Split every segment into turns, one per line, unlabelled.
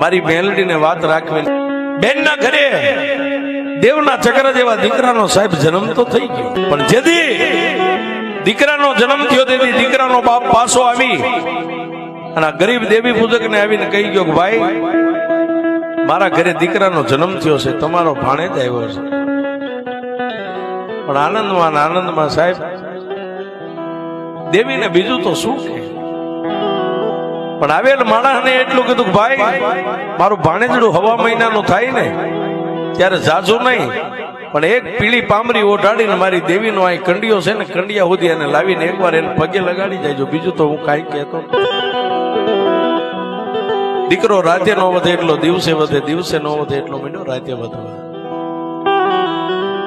મારી મેલડીને વાત રાખવી. બેનના ઘરે દેવના ચક્ર જેવા દીકરાનો સાહેબ જન્મ તો થઈ ગયો. પણ જેથી દીકરાનો જન્મ થયો તેથી દીકરાનો બાપ પાછો આવી. અને આ ગરીબ દેવી પૂજકને આવીને કહી ગયો કે ભાઈ, મારા ઘરે દીકરાનો જન્મ થયો છે, તમારો ભાણે જ આવ્યો છે. પણ આનંદમાં આનંદમાં સાહેબ, દેવીને બીજું તો શું પણ આવેલ માણસને એટલું કીધું ભાઈ, મારું ભાણેજડું હવા મહિનાનું થાય ને, ત્યારે જાજુ નહીં. પણ એક પીળી પામરી ઓઢાડીને મારી દેવીનો આ કંડિયો છે ને, કંડિયા સુધી એને લાવીને એકવાર એને પગે લગાડી જાય. બીજું તો હું કાંઈ કહેતો દીકરો રાતે નો વધે એટલો, દિવસે વધે, દિવસે નો વધે એટલો મહિનો રાતે વધે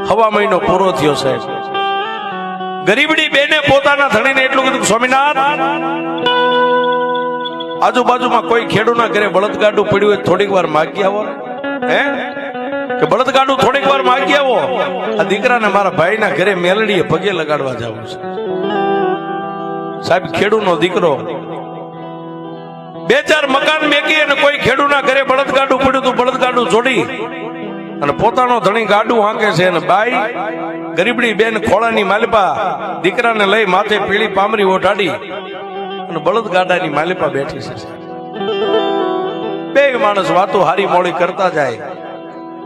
હવા મહિનો પૂરો થયો સાહેબ. ગરીબડી બેને પોતાના ધણીને એટલું કીધું સ્વામિનાથ આજુબાજુમાં કોઈ ખેડૂના ઘરે બળદગાડું પડ્યું હોય થોડીક વાર માગી આવો. હે? કે બળદગાડું થોડીક વાર માગી આવો. આ દીકરાને મારા ભાઈના ઘરે મેલડીએ પગે લગાડવા જવું છે. સાહેબ, ખેડૂનો દીકરો બે ચાર મકાન મેકી અને કોઈ ખેડૂના ઘરે બળદગાડું પડ્યું તું બળદગાડું જોડી અને પોતાનો ધણી ગાડું હાંકે છે અને બાઈ ગરીબડી બેન ખોળાની માલિપા દીકરાને લઈ માથે પીળી પામરી ઓઢાડી અને બળદગાડાની માલિપા બેઠી છે. બે માણસ વાતો હારી મોડી કરતા જાય.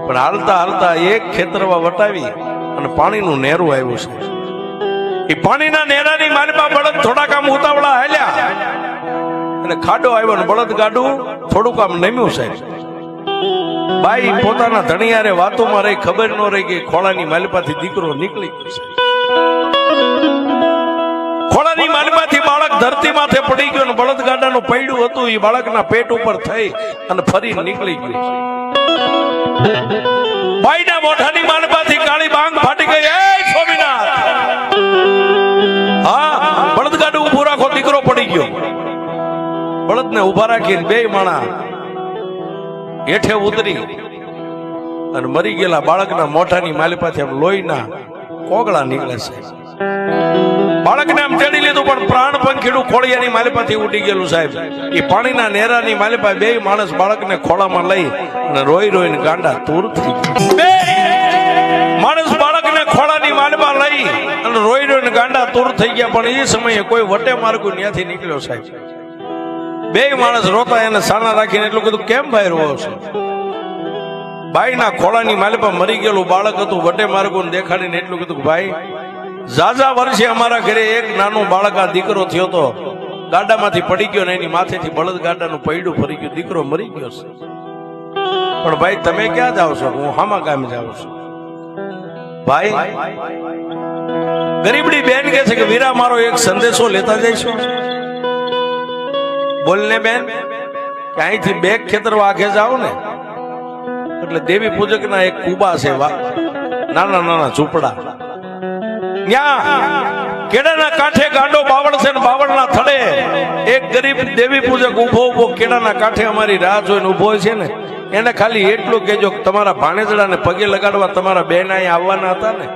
પણ હાલતા હાલતા એક ખેતરમાં વટાવી અને પાણીનું નેરું આવ્યું છે. એ પાણીના નેરાની માલિપા બળદ થોડાક આમ ઉતાવળા હાલ્યા. અને ખાડો આવ્યો ને બળદ ગાડું થોડુંક આમ નમ્યું સાહેબ. બાઈ પોતાના ધણિયારે વાતોમાં રહી, ખબર ન રહી કે ખોળાની માલિપાથી દીકરો નીકળી ગયો છે. ધરતી માથે પડી ગયો ને બળદ ગાડાનું પૈડું હતું એ બાળકના પેટ ઉપર થઈ અને ફરી નીકળી ગયું બાઈના મોઢાની માનપાથી કાળી બાંગ ફાટી ગઈ. એ સ્વામિનાથ! હા, બળદગાડું ઊભો રાખો, દીકરો પડી ગયો. બળદને ઊભા રાખીને બે માણા હેઠે ઉતરી અને મરી ગયેલા બાળકના મોઢાની માલિપાથી આમ લોહીના કોગળા નીકળે છે. બાળકને આમ તેડી લીધું, પણ પ્રાણ પંખીડું ખોળિયાની માલિપાથી ઉડી ગયેલું સાહેબ. એ પાણીના નેરાની માલિપા બે માણસ બાળકને ખોળામાં લઈ અને રોઈ રોઈને ગાંડા તૂર થઈ. માણસ બાળકને ખોળાની માલિપા લઈ અને રોઈ રોઈને ગાંડા તૂર થઈ ગયા, પણ એ સમયે કોઈ વટે માર્ગો ત્યાંથી નીકળ્યો સાહેબ. બે માણસ રોતા એને સાના રાખીને એટલું કીધું, કેમ ભાઈ રોવો છો? બાઈના ખોળાની માલિપા મરી ગયેલું બાળક હતું, વટે માર્ગો દેખાડીને એટલું કીધું ભાઈ ઝાઝા વર્ષે અમારા ઘરે એક નાનો બાળક આ દીકરો થયો તો ગાડામાંથી પડી ગયો ને એની માથેથી બળદ ગાડાનું પૈડું ફરી ગયું. દીકરો મરી ગયો છે. પણ ભાઈ, તમે ક્યાં જાવ છો? હું હામા ગામે જાઉં છું. ભાઈ, ગરીબડી બેન કહે છે કે, વીરા, મારો એક સંદેશો લેતા જઈશું. બોલને બેન, કે અહીંથી બે ખેતર વાઘે જાઓ ને. એટલે દેવી પૂજકના એક કુબા છે નાના નાના ઝૂંપડા. ત્યાં કેડાના કાંઠે ગાંડો બાવળ છે ને બાવળના થડે એક ગરીબ દેવી પૂજક ઊભો ઊભો કેડાના કાંઠે અમારી રાહ જોઈને ઊભો છે ને, એને ખાલી એટલું કહેજો તમારા ભાણેજડાને પગે લગાડવા તમારા બેન અહીં આવવાના હતા ને.